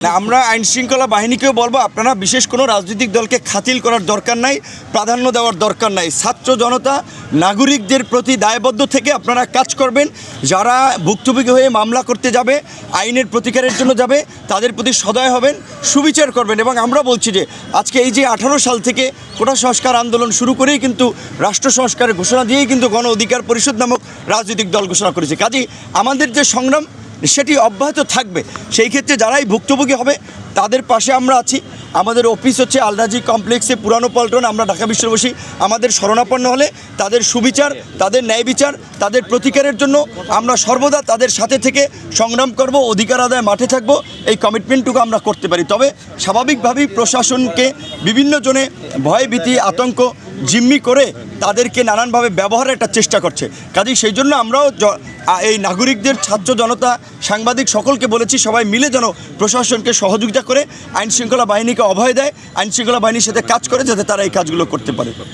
না, আমরা আইন শৃঙ্খলা বাহিনীকেও বলব, আপনারা বিশেষ কোনো রাজনৈতিক দলকে খাতিল করার দরকার নাই, প্রাধান্য দেওয়ার দরকার নাই। ছাত্র জনতা, নাগরিকদের প্রতি দায়বদ্ধ থেকে আপনারা কাজ করবেন। যারা ভুক্তভোগী হয়ে মামলা করতে যাবে, আইনের প্রতিকারের জন্য যাবে, তাদের প্রতি সদয় হবেন, সুবিচার করবেন। এবং আমরা বলছি যে, আজকে এই যে আঠারো সাল থেকে কোটা সংস্কার আন্দোলন শুরু করেই কিন্তু রাষ্ট্র সংস্কারের ঘোষণা দিয়েই কিন্তু গণ অধিকার পরিষদ নামক রাজনৈতিক দল ঘোষণা করেছে। কাজেই আমাদের যে সংগ্রাম সেটি অব্যাহত থাকবে। সেই ক্ষেত্রে যারাই ভুক্তভোগী হবে, তাদের পাশে আমরা আছি। আমাদের অফিস হচ্ছে আলরাজি কমপ্লেক্সে পুরানো পল্টন, আমরা ঢাকা বিশ্ববাসী। আমাদের শরণাপন্ন হলে তাদের সুবিচার, তাদের ন্যায় বিচার, তাদের প্রতিকারের জন্য আমরা সর্বদা তাদের সাথে থেকে সংগ্রাম করব, অধিকার আদায় মাঠে থাকব। এই কমিটমেন্টটুকু আমরা করতে পারি। তবে স্বাভাবিকভাবেই প্রশাসনকে বিভিন্ন জনে ভয় ভীতি আতঙ্ক জিম্মি করে তাদেরকে নানানভাবে ব্যবহারের একটা চেষ্টা করছে। কাজেই সেই জন্য আমরাও এই নাগরিকদের ছাত্র জনতা, সাংবাদিক সকলকে বলেছি, সবাই মিলে যেন প্রশাসনকে সহযোগিতা করে, আইনশৃঙ্খলা বাহিনীকে অভয় দেয়, আইনশৃঙ্খলা বাহিনীর সাথে কাজ করে যাতে তারা এই কাজগুলো করতে পারে।